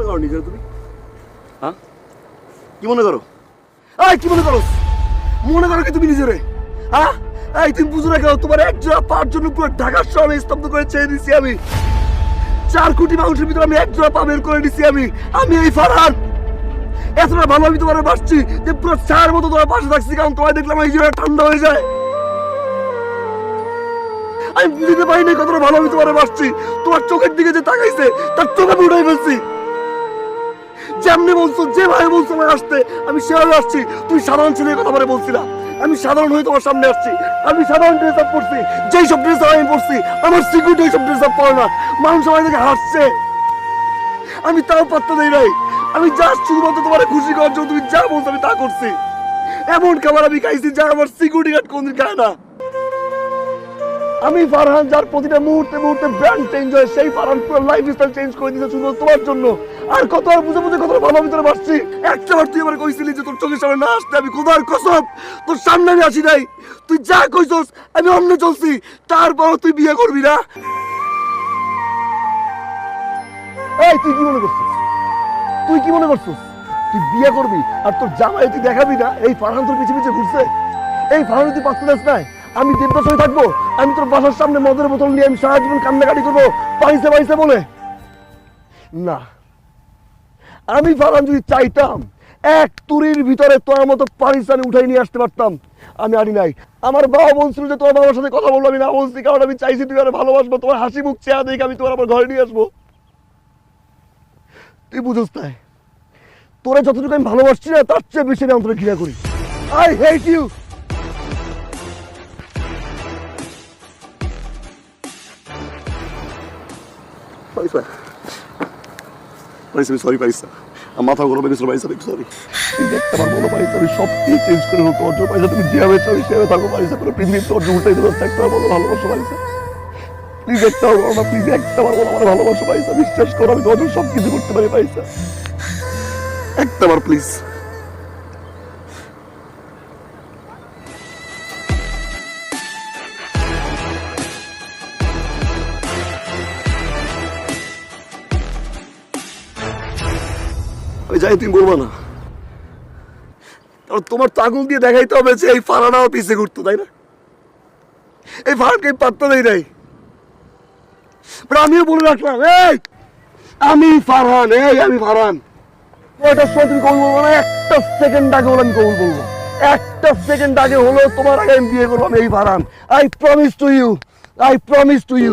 মনে করো নিজের তুমি? হ্যাঁ? কি মনে করো? এই কি মনে করো? মনে করো কি তুমি নিজেরে? হ্যাঁ? এই তুমি বুঝো না কেন তোমার এক জোড়া পাওয়ার জন্য পুরো ঢাকার শহরে স্তব্ধ করে ছেড়ে দিছি আমি। চার কোটি মানুষের ভিতরে আমি এক জোড়া পা বের করে দিছি আমি। আমি এই ফারহান। এতটা ভালো আমি তোমার বাসছি যে পুরো চার মতো তোমার পাশে থাকছি কারণ তোমায় দেখলাম এই জোড়া ঠান্ডা হয়ে যায়। আমি বুঝতে পারি না কতটা ভালো আমি তোমার বাসছি তোমার চোখের দিকে যে তাকাইছে তার চোখ আমি উঠাই ফেলছি। যেমনি বলছো, যেভাবে বলছো আমি আসতে, আমি সেভাবে আসছি। তুমি সাধারণ ছেলের কথা বলে বলছিলাম আমি সাধারণ হয়ে তোমার সামনে আসছি। আমি সাধারণ ড্রেস আপ পড়ছি যেই সব ড্রেস আপ আমি পড়ছি আমার সিকিউরিটি সব ড্রেস আপ পড়ে না। মানুষ সবাই থেকে হাসছে। আমি তাও পাত্তা দেই নাই। আমি জাস্ট শুধুমাত্র তোমার খুশি করার জন্য তুমি যা বলছো আমি তা করছি। এমন খাবার আমি খাইছি যা আমার সিকিউরিটি গার্ড কোনদিন খায় না। আমি ফারহান, যার প্রতিটা মুহূর্তে মুহূর্তে ব্র্যান্ড চেঞ্জ হয়, সেই ফারহান পুরো লাইফ স্টাইল চেঞ্জ করে দিতে শুধু তোমার জন্য। আর কত আর বুঝে বুঝে কত ভালো ভিতরে বাসছি। একটা বার তুই আমার কইছিলি যে তোর চোখের সামনে না আসতে, আমি কোথার কসম, তোর সামনে আমি আসি নাই। তুই যা কইছস, আমি অন্য চলছি। তারপরও তুই বিয়ে করবি না। এই, তুই কি মনে করছিস? তুই কি মনে করছিস? তুই বিয়ে করবি আর তোর জামাই তুই দেখাবি না? এই ফারহান তোর পিছিয়ে পিছিয়ে ঘুরছে। এই ফারহান তুই পাত্র দাস নাই আমি দেবদাস হয়ে থাকব। আমি তোর বাসার সামনে মদের বোতল নিয়ে আমি সারা জীবন কান্নাকাটি করব। পাইছে পাইছে বলে। না। আমি ফারহান যদি চাইতাম, এক তুরির ভিতরে তোর মতো পারিস আমি উঠাই নিয়ে আসতে পারতাম। আমি আনি নাই। আমার বাবা বলছিল যে তোমার বাবার সাথে কথা বলব, আমি না বলছি, কারণ আমি চাইছি তুমি আর ভালোবাসবো, তোমার হাসি মুখ চেহারা দেখে আমি তোমার আমার ঘরে নিয়ে আসব। তুই বুঝোস তাই। তোরা যতটুকু আমি ভালোবাসছি না, তার চেয়ে বেশি আমি অন্তরে ঘৃণা করি। আই হেট ইউ পাইসা আমি সরি পাইছা। আমার মাথা গরম হয়ে গেছিল পাইসা আমি সরি দেখতে পারব না পাইসা আমি সব কিছু চেঞ্জ করে নেব তোর জন্য পাইসা তুমি যেভাবে চাও সেভাবে থাকো পাইসা পুরো পৃথিবীর তোর জন্য উল্টাই দেবো একটা বলো, ভালোবাসো পাইসা প্লিজ একটা বলো না প্লিজ একটা বার বলো, আমার ভালোবাসো পাইসা বিশ্বাস করো, আমি তোমার সব কিছু করতে পারি পাইসা একটা বার প্লিজ আমি যাই তুমি বলব না। তোমার তো দিয়ে দেখাইতে হবে যে এই ফাড়াটাও পিছিয়ে ঘুরতো, তাই না? এই ফাড়াকে পাত্তা দেই নাই। আমিও বলে রাখলাম, এই, আমি ফারহান এই, আমি ফারহান সময় তুমি বলব না? একটা সেকেন্ড আগে হলো আমি কবুল বলব। একটা সেকেন্ড আগে হলো তোমার আগে আমি বিয়ে করব, আমি এই Farhan I promise to you I promise to you